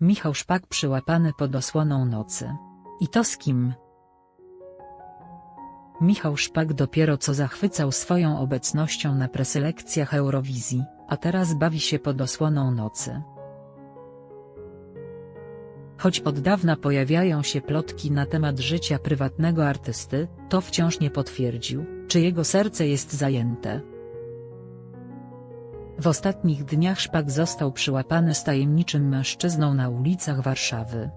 Michał Szpak przyłapany pod osłoną nocy. I to z kim? Michał Szpak dopiero co zachwycał swoją obecnością na preselekcjach Eurowizji, a teraz bawi się pod osłoną nocy. Choć od dawna pojawiają się plotki na temat życia prywatnego artysty, to wciąż nie potwierdził, czy jego serce jest zajęte. W ostatnich dniach Szpak został przyłapany z tajemniczym mężczyzną na ulicach Warszawy.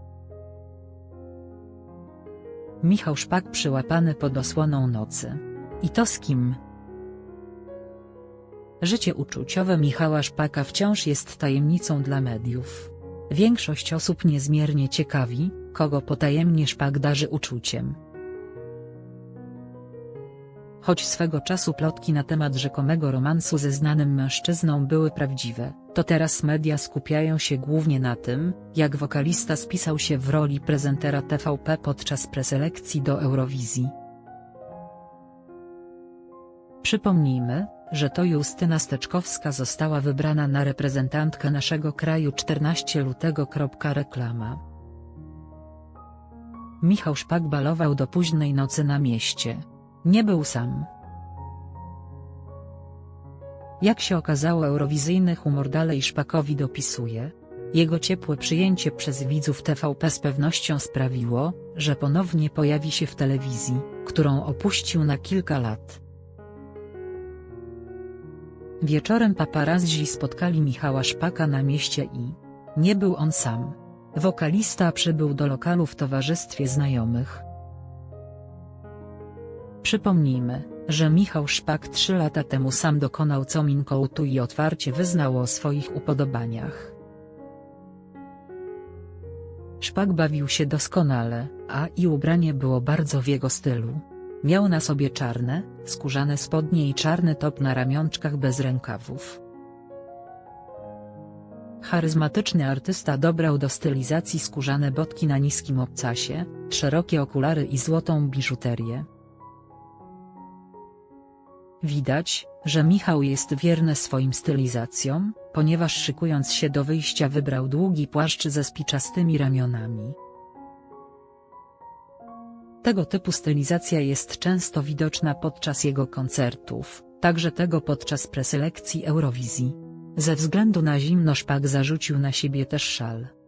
Michał Szpak przyłapany pod osłoną nocy. I to z kim? Życie uczuciowe Michała Szpaka wciąż jest tajemnicą dla mediów. Większość osób niezmiernie ciekawi, kogo potajemnie Szpak darzy uczuciem. Choć swego czasu plotki na temat rzekomego romansu ze znanym mężczyzną były prawdziwe, to teraz media skupiają się głównie na tym, jak wokalista spisał się w roli prezentera TVP podczas preselekcji do Eurowizji. Przypomnijmy, że to Justyna Steczkowska została wybrana na reprezentantkę naszego kraju 14 lutego. Reklama. Michał Szpak balował do późnej nocy na mieście. Nie był sam. Jak się okazało eurowizyjny humor dalej Szpakowi dopisuje. Jego ciepłe przyjęcie przez widzów TVP z pewnością sprawiło, że ponownie pojawi się w telewizji, którą opuścił na kilka lat. Wieczorem paparazzi spotkali Michała Szpaka na mieście i nie był on sam. Wokalista przybył do lokalu w towarzystwie znajomych. Przypomnijmy, że Michał Szpak trzy lata temu sam dokonał cominkołtu i otwarcie wyznał o swoich upodobaniach. Szpak bawił się doskonale, a i ubranie było bardzo w jego stylu. Miał na sobie czarne, skórzane spodnie i czarny top na ramionczkach bez rękawów. Charyzmatyczny artysta dobrał do stylizacji skórzane botki na niskim obcasie, szerokie okulary i złotą biżuterię. Widać, że Michał jest wierny swoim stylizacjom, ponieważ szykując się do wyjścia wybrał długi płaszcz ze spiczastymi ramionami. Tego typu stylizacja jest często widoczna podczas jego koncertów, także tego podczas preselekcji Eurowizji. Ze względu na zimno Szpak zarzucił na siebie też szal.